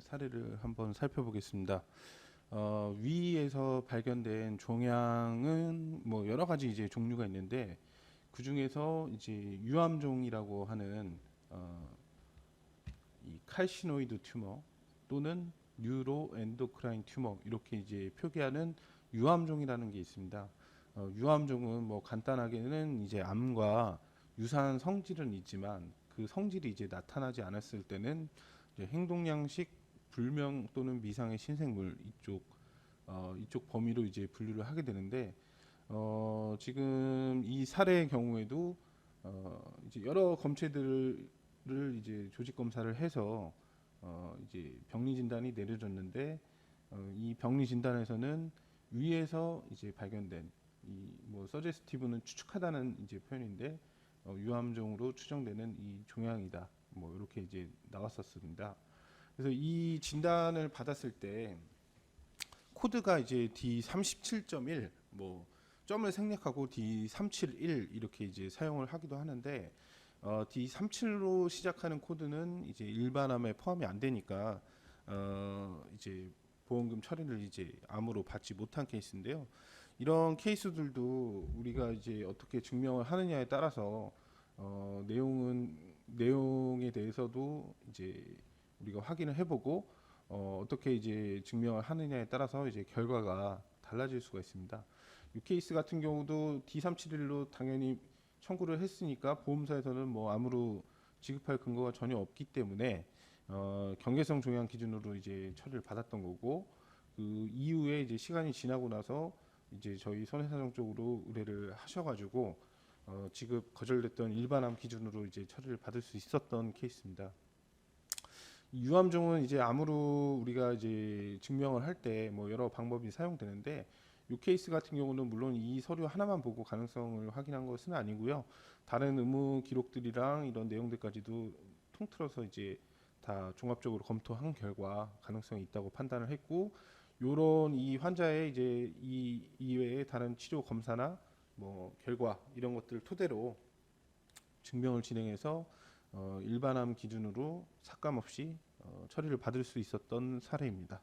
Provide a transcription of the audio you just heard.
사례를 한번 살펴보겠습니다. 어, 위에서 발견된 종양은 뭐 여러 가지 이제 종류가 있는데 그 중에서 이제 유암종이라고 하는 어, 이 칼시노이드 튜머 또는 뉴로 엔도크라인 튜머 이렇게 이제 표기하는 유암종이라는 게 있습니다. 어, 유암종은 뭐 간단하게는 이제 암과 유사한 성질은 있지만 그 성질이 이제 나타나지 않았을 때는 이제 행동양식 불명 또는 미상의 신생물 이쪽 어, 이쪽 범위로 이제 분류를 하게 되는데 어, 지금 이 사례의 경우에도 어, 이제 여러 검체들을 이제 조직 검사를 해서 어, 이제 병리 진단이 내려졌는데 어, 이 병리 진단에서는 위에서 이제 발견된 이 뭐 서제스티브는 추측하다는 이제 표현인데 어, 유암종으로 추정되는 이 종양이다. 뭐 이렇게 이제 나왔었습니다. 그래서 이 진단을 받았을 때 코드가 이제 D37.1 뭐 점을 생략하고 D371 이렇게 이제 사용을 하기도 하는데 어, D37로 시작하는 코드는 이제 일반암에 포함이 안 되니까 어, 이제 보험금 처리를 이제 암으로 받지 못한 케이스인데요. 이런 케이스들도 우리가 이제 어떻게 증명을 하느냐에 따라서 어, 내용은 내용에 대해서도 이제 우리가 확인을 해보고 어, 어떻게 이제 증명을 하느냐에 따라서 이제 결과가 달라질 수가 있습니다. 이 케이스 같은 경우도 D371로 당연히 청구를 했으니까 보험사에서는 뭐 아무로 지급할 근거가 전혀 없기 때문에 어, 경계성 종양 기준으로 이제 처리를 받았던 거고 그 이후에 이제 시간이 지나고 나서 이제 저희 손해사정 쪽으로 의뢰를 하셔가지고 어, 지급 거절됐던 일반암 기준으로 이제 처리를 받을 수 있었던 케이스입니다. 이 유암종은 이제 암으로 우리가 이제 증명을 할 때 뭐 여러 방법이 사용되는데 이 케이스 같은 경우는 물론 이 서류 하나만 보고 가능성을 확인한 것은 아니고요. 다른 의무 기록들이랑 이런 내용들까지도 통틀어서 이제 다 종합적으로 검토한 결과 가능성이 있다고 판단을 했고 요런 이 환자의 이제 이 이외의 다른 치료 검사나 뭐 결과 이런 것들을 토대로 증명을 진행해서 어, 일반암 기준으로 삭감 없이 어, 처리를 받을 수 있었던 사례입니다.